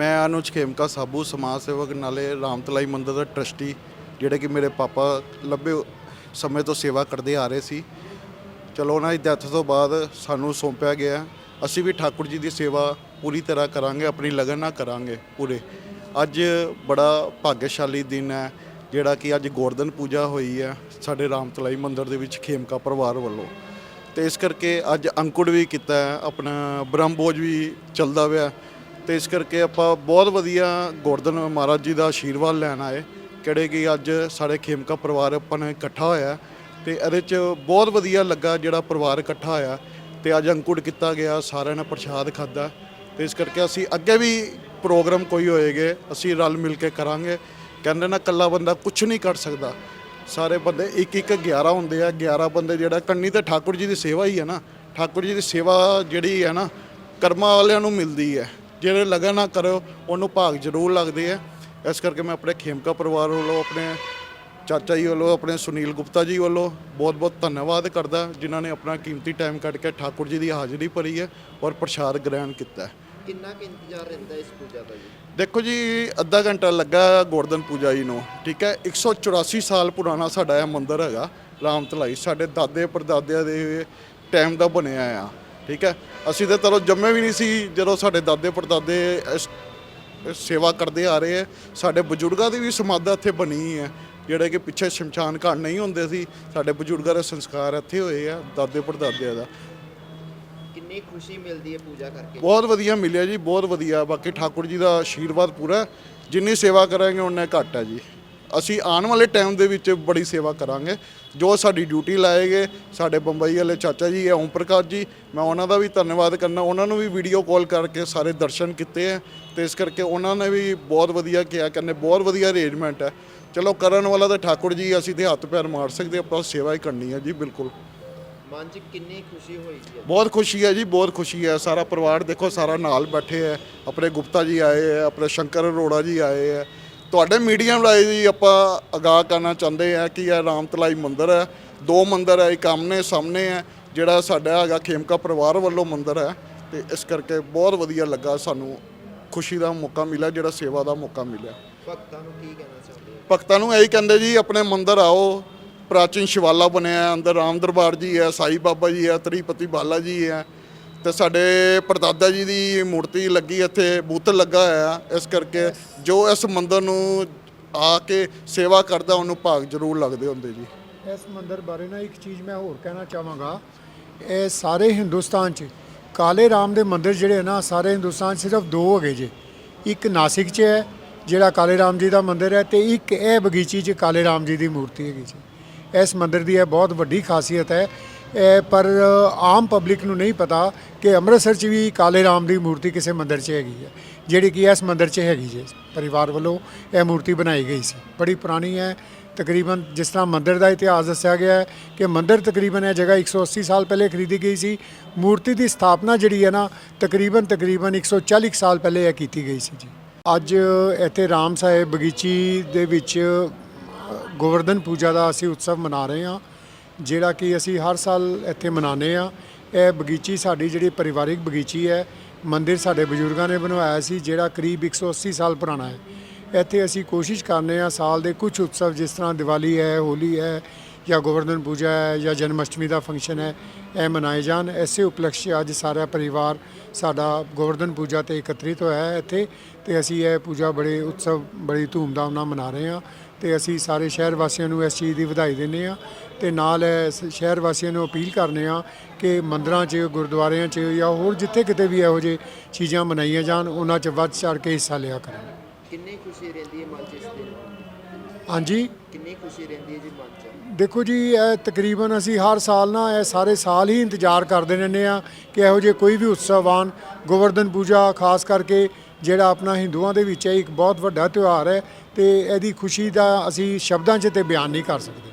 ਮੈਂ ਅਨੁਜ ਖੇਮਕਾ, ਸਾਬੂ ਸਮਾਜ ਸੇਵਕ, ਨਾਲੇ ਰਾਮਤਲਾਈ ਮੰਦਰ ਦਾ ਟਰਸਟੀ ਜਿਹੜੇ ਕਿ ਮੇਰੇ ਪਾਪਾ ਲੰਬੇ ਸਮੇਂ ਤੋਂ ਸੇਵਾ ਕਰਦੇ ਆ ਰਹੇ ਸੀ। ਚਲੋ ਉਹਨਾਂ ਦੀ ਡੈਥ ਤੋਂ ਬਾਅਦ ਸਾਨੂੰ ਸੌਂਪਿਆ ਗਿਆ। ਅਸੀਂ ਵੀ ਠਾਕੁਰ ਜੀ ਦੀ ਸੇਵਾ ਪੂਰੀ ਤਰ੍ਹਾਂ ਕਰਾਂਗੇ, ਆਪਣੀ ਲਗਨ ਨਾਲ ਕਰਾਂਗੇ ਪੂਰੇ। ਅੱਜ ਬੜਾ ਭਾਗਸ਼ਾਲੀ ਦਿਨ ਹੈ, ਜਿਹੜਾ ਕਿ ਅੱਜ ਗੋਰਧਨ ਪੂਜਾ ਹੋਈ ਹੈ ਸਾਡੇ ਰਾਮਤਲਾਈ ਮੰਦਰ ਦੇ ਵਿੱਚ ਖੇਮਕਾ ਪਰਿਵਾਰ ਵੱਲੋਂ। ਤੇ ਇਸ ਕਰਕੇ ਅੱਜ ਅੰਕੁੜ ਵੀ ਕੀਤਾ ਹੈ, ਆਪਣਾ ਬ੍ਰਹਮਭੋਜ ਵੀ ਚੱਲਦਾ ਪਿਆ। ਤੇ ਇਸ ਕਰਕੇ ਆਪਾਂ ਬਹੁਤ ਵਧੀਆ ਗੋਰਧਨ ਮਹਾਰਾਜ ਜੀ ਦਾ ਆਸ਼ੀਰਵਾਦ ਲੈਣ ਆਏ, ਕਿਹੜੇ ਕਿ ਅੱਜ ਸਾਡੇ ਖੇਮਕਾ ਪਰਿਵਾਰ ਆਪਾਂ ਨੇ ਇਕੱਠਾ ਹੋਇਆ ਤੇ ਇਹਦੇ ਚ ਬਹੁਤ ਵਧੀਆ ਲੱਗਾ ਜਿਹੜਾ ਪਰਿਵਾਰ ਇਕੱਠਾ ਹੋਇਆ ਤੇ ਅੱਜ ਅੰਕੁੜ ਕੀਤਾ ਗਿਆ, ਸਾਰਿਆਂ ਨੇ ਪ੍ਰਸ਼ਾਦ ਖਾਦਾ ਤੇ ਇਸ ਕਰਕੇ ਅਸੀਂ ਅੱਗੇ ਵੀ ਪ੍ਰੋਗਰਾਮ ਕੋਈ ਹੋਏਗੇ, ਅਸੀਂ ਰਲ ਮਿਲ ਕੇ ਕਰਾਂਗੇ। ਕਹਿੰਦੇ ਨਾ ਇਕੱਲਾ ਬੰਦਾ ਕੁਝ ਨਹੀਂ ਕਰ ਸਕਦਾ। ਸਾਰੇ ਬੰਦੇ ਇੱਕ ਇੱਕ 11 ਹੁੰਦੇ ਆ 11 ਬੰਦੇ ਜਿਹੜਾ ਕੰਨੀ ਤੇ ਠਾਕੁਰ ਜੀ ਦੀ ਸੇਵਾ ਹੀ ਹੈ ਨਾ, ਠਾਕੁਰ ਜੀ ਦੀ ਸੇਵਾ ਜਿਹੜੀ ਹੈ ਨਾ ਕਰਮਾਂ ਵਾਲਿਆਂ ਨੂੰ ਮਿਲਦੀ ਹੈ। ਜਿਹੜੇ ਲਗਨ ਨਾ ਕਰੋ ਉਹਨੂੰ ਭਾਗ ਜ਼ਰੂਰ ਲੱਗਦੇ ਆ। ਇਸ ਕਰਕੇ ਮੈਂ ਆਪਣੇ ਖੇਮਕਾ ਪਰਿਵਾਰ ਵੱਲੋਂ ਆਪਣੇ ਚਾਚਾ ਜੀ ਵੱਲੋਂ ਆਪਣੇ ਸੁਨੀਲ ਗੁਪਤਾ ਜੀ ਵੱਲੋਂ ਬਹੁਤ ਬਹੁਤ ਧੰਨਵਾਦ ਕਰਦਾ ਜਿਨ੍ਹਾਂ ਨੇ ਆਪਣਾ ਕੀਮਤੀ ਟਾਈਮ ਕੱਢ ਕੇ ਠਾਕੁਰ ਜੀ ਦੀ ਹਾਜ਼ਰੀ ਭਰੀ ਹੈ ਔਰ ਪ੍ਰਸ਼ਾਦ ਗ੍ਰਹਿਣ ਕੀਤਾ ਹੈ। ਕਿੰਨਾ ਕੁ ਇੰਤਜ਼ਾਰ ਰਹਿੰਦਾ ਇਸ ਪੂਜਾ ਦਾ ਜੀ? ਦੇਖੋ ਜੀ ਅੱਧਾ ਘੰਟਾ ਲੱਗਾ ਗੋਰਧਨ ਪੂਜਾ ਜੀ ਨੂੰ ਠੀਕ ਹੈ? 184 ਸਾਲ ਪੁਰਾਣਾ ਸਾਡਾ ਇਹ ਮੰਦਿਰ ਹੈਗਾ ਰਾਮ ਤਲਾਈ ਸਾਡੇ ਦਾਦੇ ਪਰਦਾਦਿਆਂ ਦੇ ਟਾਈਮ ਦਾ ਬਣਿਆ ਆ। ਠੀਕ ਹੈ? ਅਸੀਂ ਤਾਂ ਚਲੋ ਜੰਮੇ ਵੀ ਨਹੀਂ ਸੀ ਜਦੋਂ ਸਾਡੇ ਦਾਦੇ ਪਰਦਾਦੇ ਇਸ ਸੇਵਾ ਕਰਦੇ ਆ ਰਹੇ ਹੈ ਸਾਡੇ ਬਜ਼ੁਰਗਾਂ ਦੀ ਵੀ ਸਮਾਧਾ ਇੱਥੇ ਬਣੀ ਹੈ ਜਿਹੜੇ ਕਿ ਪਿੱਛੇ ਸ਼ਮਸ਼ਾਨ ਘਾਟ ਨਹੀਂ ਹੁੰਦੇ ਸੀ ਸਾਡੇ ਬਜ਼ੁਰਗਾਂ ਦੇ ਸੰਸਕਾਰ ਇੱਥੇ ਹੋਏ ਆ ਦਾਦੇ ਪੜਦਾਦਿਆਂ ਦਾ। ਕਿੰਨੀ ਖੁਸ਼ੀ ਮਿਲਦੀ ਹੈ ਪੂਜਾ ਕਰਕੇ? ਬਹੁਤ ਵਧੀਆ ਮਿਲਿਆ ਜੀ ਬਹੁਤ ਵਧੀਆ ਬਾਕੀ ਠਾਕੁਰ ਜੀ ਦਾ ਆਸ਼ੀਰਵਾਦ ਪੂਰਾ। ਜਿੰਨੀ ਸੇਵਾ ਕਰਾਂਗੇ ਉਨਾ ਘੱਟ ਹੈ ਜੀ। ਅਸੀਂ ਆਉਣ ਵਾਲੇ ਟਾਈਮ ਦੇ ਵਿੱਚ ਬੜੀ ਸੇਵਾ ਕਰਾਂਗੇ। ਜੋ ਸਾਡੀ ਡਿਊਟੀ ਲਾਏਗੇ ਸਾਡੇ ਬੰਬਈ ਵਾਲੇ ਚਾਚਾ ਜੀ ਹੈ ਓਮ ਪ੍ਰਕਾਸ਼ ਜੀ ਮੈਂ ਉਹਨਾਂ ਦਾ ਵੀ ਧੰਨਵਾਦ ਕਰਨਾ। ਉਹਨਾਂ ਨੂੰ ਵੀ ਵੀਡੀਓ ਕਾਲ ਕਰਕੇ ਸਾਰੇ ਦਰਸ਼ਨ ਕੀਤੇ ਹੈ ਤੇ ਇਸ ਕਰਕੇ ਉਹਨਾਂ ਨੇ ਵੀ ਬਹੁਤ ਵਧੀਆ ਕਿਹਾ ਕਹਿੰਦੇ ਬਹੁਤ ਵਧੀਆ ਅਰੇਂਜਮੈਂਟ ਹੈ। ਚਲੋ ਕਰਨ ਵਾਲਾ ਤਾਂ ਠਾਕੁਰ ਜੀ ਅਸੀਂ ਤੇ ਹੱਥ ਪੈਰ ਮਾਰ ਸਕਦੇ ਆਪਾਂ ਸੇਵਾ ਹੀ ਕਰਨੀ ਹੈ ਜੀ ਬਿਲਕੁਲ। ਮਨ 'ਚ ਕਿੰਨੀ ਖੁਸ਼ੀ ਹੋਈ ਜੀ? ਬਹੁਤ ਖੁਸ਼ੀ ਹੈ ਜੀ ਬਹੁਤ ਖੁਸ਼ੀ ਹੈ। ਸਾਰਾ ਪਰਿਵਾਰ ਦੇਖੋ ਸਾਰਾ ਨਾਲ ਬੈਠੇ ਹੈ। ਆਪਣੇ ਗੁਪਤਾ ਜੀ ਆਏ ਹੈ ਆਪਣੇ ਸ਼ੰਕਰ ਅਰੋੜਾ ਜੀ ਆਏ ਹੈ। ਤੁਹਾਡੇ ਮੀਡੀਅਮ ਰਾਹੀਂ ਜੀ ਆਪਾਂ ਅਗਾਹ ਕਰਨਾ ਚਾਹੁੰਦੇ ਆ ਕਿ ਇਹ ਰਾਮਤਲਾਈ ਮੰਦਿਰ ਹੈ। ਦੋ ਮੰਦਿਰ ਹੈ ਇੱਕ ਆਮਨੇ ਸਾਹਮਣੇ ਹੈ ਜਿਹੜਾ ਸਾਡਾ ਹੈਗਾ ਖੇਮਕਾ ਪਰਿਵਾਰ ਵੱਲੋਂ ਮੰਦਿਰ ਹੈ ਤੇ ਇਸ ਕਰਕੇ ਬਹੁਤ ਵਧੀਆ ਲੱਗਾ ਸਾਨੂੰ ਖੁਸ਼ੀ ਦਾ ਮੌਕਾ ਮਿਲਿਆ ਜਿਹੜਾ ਸੇਵਾ ਦਾ ਮੌਕਾ ਮਿਲਿਆ। ਭਗਤਾਂ ਨੂੰ ਕੀ ਕਹਿਣਾ ਚਾਹੁੰਦੇ ਹੋ? ਭਗਤਾਂ ਨੂੰ ਇਹੀ ਕਹਿੰਦੇ ਜੀ ਆਪਣੇ ਮੰਦਿਰ ਆਓ ਪ੍ਰਾਚੀਨ ਸ਼ਿਵਾਲਾ ਬਣਿਆ ਅੰਦਰ ਰਾਮ ਦਰਬਾਰ ਜੀ ਹੈ ਸਾਈ ਬਾਬਾ ਜੀ ਹੈ ਤ੍ਰਿਪਤੀ ਬਾਲਾ ਜੀ ਹੈ ਤੇ ਸਾਡੇ ਪਰਦਾਦਾ ਜੀ ਦੀ ਮੂਰਤੀ ਲੱਗੀ ਇੱਥੇ ਬੁੱਤ ਲੱਗਾ ਹੋਇਆ। ਇਸ ਕਰਕੇ ਜੋ ਇਸ ਮੰਦਿਰ ਨੂੰ ਆ ਕੇ ਸੇਵਾ ਕਰਦਾ ਉਹਨੂੰ ਭਾਗ ਜ਼ਰੂਰ ਲੱਗਦੇ ਹੁੰਦੇ ਜੀ। ਇਸ ਮੰਦਿਰ ਬਾਰੇ ਨਾ ਇੱਕ ਚੀਜ਼ ਮੈਂ ਹੋਰ ਕਹਿਣਾ ਚਾਹਾਂਗਾ। ਇਹ ਸਾਰੇ ਹਿੰਦੁਸਤਾਨ 'ਚ ਕਾਲੇ ਰਾਮ ਦੇ ਮੰਦਿਰ ਜਿਹੜੇ ਨਾ ਸਾਰੇ ਹਿੰਦੁਸਤਾਨ 'ਚ ਸਿਰਫ ਦੋ ਹੈਗੇ ਜੇ। ਇੱਕ ਨਾਸਿਕ 'ਚ ਹੈ ਜਿਹੜਾ ਕਾਲੇ ਰਾਮ ਜੀ ਦਾ ਮੰਦਿਰ ਹੈ ਤੇ ਇੱਕ ਇਹ ਬਗੀਚੀ 'ਚ ਕਾਲੇ ਰਾਮ ਜੀ ਦੀ ਮੂਰਤੀ ਹੈਗੀ ਜੀ। ਇਸ ਮੰਦਿਰ ਦੀ ਇਹ ਬਹੁਤ ਵੱਡੀ ਖਾਸੀਅਤ ਹੈ। ਪਰ ਆਮ ਪਬਲਿਕ ਨੂੰ ਨਹੀਂ ਪਤਾ ਕਿ ਅੰਮ੍ਰਿਤਸਰ 'ਚ ਵੀ ਕਾਲੇ ਰਾਮ ਦੀ ਮੂਰਤੀ ਕਿਸੇ ਮੰਦਿਰ 'ਚ ਹੈਗੀ ਹੈ। ਜਿਹੜੀ ਕਿ ਇਸ ਮੰਦਿਰ 'ਚ ਹੈਗੀ ਜੇ, ਪਰਿਵਾਰ ਵੱਲੋਂ ਇਹ ਮੂਰਤੀ ਬਣਾਈ ਗਈ ਸੀ। ਬੜੀ ਪੁਰਾਣੀ ਹੈ। ਤਕਰੀਬਨ ਜਿਸ ਤਰ੍ਹਾਂ ਮੰਦਿਰ ਦਾ ਇਤਿਹਾਸ ਦੱਸਿਆ ਗਿਆ ਹੈ ਕਿ ਮੰਦਿਰ ਤਕਰੀਬਨ ਇਹ ਜਗ੍ਹਾ 180 ਸਾਲ ਪਹਿਲੇ ਖਰੀਦੀ ਗਈ ਸੀ। ਮੂਰਤੀ ਦੀ ਸਥਾਪਨਾ ਜਿਹੜੀ ਹੈ ਨਾ, ਤਕਰੀਬਨ ਤਕਰੀਬਨ 140 ਕੁ ਸਾਲ ਪਹਿਲੇ ਇਹ ਕੀਤੀ ਗਈ ਸੀ ਜੀ। ਅੱਜ ਇੱਥੇ ਰਾਮ ਸਾਹਿਬ ਬਗੀਚੀ ਦੇ ਵਿੱਚ ਗੋਵਰਧਨ ਪੂਜਾ ਦਾ ਅਸੀਂ ਉਤਸਵ ਮਨਾ ਰਹੇ ਹਾਂ। ਜਿਹੜਾ ਕਿ ਅਸੀਂ ਹਰ ਸਾਲ ਇੱਥੇ ਮਨਾਉਂਦੇ ਆ ਇਹ ਬਗੀਚੀ ਸਾਡੀ ਜਿਹੜੀ ਪਰਿਵਾਰਿਕ ਬਗੀਚੀ ਹੈ, ਮੰਦਿਰ ਸਾਡੇ ਬਜ਼ੁਰਗਾਂ ਨੇ ਬਣਵਾਇਆ ਸੀ, ਜਿਹੜਾ ਕਰੀਬ 180 ਸਾਲ ਪੁਰਾਣਾ ਹੈ। ਇੱਥੇ ਅਸੀਂ ਕੋਸ਼ਿਸ਼ ਕਰਨੇ ਆ ਸਾਲ ਦੇ ਕੁਝ ਉਤਸਵ, ਜਿਸ ਤਰ੍ਹਾਂ ਦੀਵਾਲੀ ਹੈ, ਹੋਲੀ ਹੈ ਜਾਂ ਗੋਵਰਧਨ ਪੂਜਾ ਹੈ ਜਾਂ ਜਨਮ ਅਸ਼ਟਮੀ ਦਾ ਫੰਕਸ਼ਨ ਹੈ, ਇਹ ਮਨਾਏ ਜਾਣ। ਐਸੇ ਉਪਲਕਸ਼ 'ਚ ਅੱਜ ਸਾਰਾ ਪਰਿਵਾਰ ਸਾਡਾ ਗੋਵਰਧਨ ਪੂਜਾ ਤੇ ਇਕੱਤਰਿਤ ਹੋਇਆ ਹੈ ਇੱਥੇ ਤੇ ਅਸੀਂ ਇਹ ਪੂਜਾ ਬੜੇ ਉਤਸਵ, ਬੜੀ ਧੂਮਧਾਮ ਨਾਲ ਮਨਾ ਰਹੇ ਹਾਂ ਤੇ ਅਸੀਂ ਸਾਰੇ ਸ਼ਹਿਰ ਵਾਸੀਆਂ ਨੂੰ ਇਸ ਚੀਜ਼ ਦੀ ਵਧਾਈ ਦਿੰਦੇ ਹਾਂ ਤੇ ਨਾਲ ਇਸ ਸ਼ਹਿਰ ਵਾਸੀਆਂ ਨੂੰ ਅਪੀਲ ਕਰਨੇ ਆ ਕਿ ਮੰਦਰਾਂ 'ਚ, ਗੁਰਦੁਆਰਿਆਂ 'ਚ ਜਾਂ ਹੋਰ ਜਿੱਥੇ ਕਿਤੇ ਵੀ ਇਹੋ ਜਿਹੇ ਚੀਜ਼ਾਂ ਮਨਾਈਆਂ ਜਾਣ, ਉਹਨਾਂ 'ਚ ਵੱਧ ਚੜ ਕੇ ਹਿੱਸਾ ਲਿਆ ਕਰਨ। ਕਿੰਨੀ ਖੁਸ਼ੀ ਰਹਿੰਦੀ ਹੈ ਮਨ 'ਚ ਇਸ ਦਿਨ? ਹਾਂਜੀ। ਕਿੰਨੀ ਖੁਸ਼ੀ ਰਹਿੰਦੀ ਹੈ ਜੀ ਮਨ 'ਚ? ਦੇਖੋ ਜੀ ਇਹ ਤਕਰੀਬਨ ਅਸੀਂ ਹਰ ਸਾਲ ਨਾ ਇਹ ਸਾਰੇ ਸਾਲ ਹੀ ਇੰਤਜ਼ਾਰ ਕਰਦੇ ਰਹਿੰਦੇ ਆ ਕਿ ਇਹੋ ਜਿਹੇ ਕੋਈ ਵੀ ਉਤਸਵ ਆਉਣ। ਗੋਵਰਧਨ ਪੂਜਾ ਖਾਸ ਕਰਕੇ ਜਿਹੜਾ ਆਪਣਾ ਹਿੰਦੂਆਂ ਦੇ ਵਿੱਚ ਹੈ ਇੱਕ ਬਹੁਤ ਵੱਡਾ ਤਿਉਹਾਰ ਹੈ ਤੇ ਇਹਦੀ ਖੁਸ਼ੀ ਦਾ ਅਸੀਂ ਸ਼ਬਦਾਂ 'ਚ ਤੇ ਬਿਆਨ ਨਹੀਂ ਕਰ ਸਕਦੇ।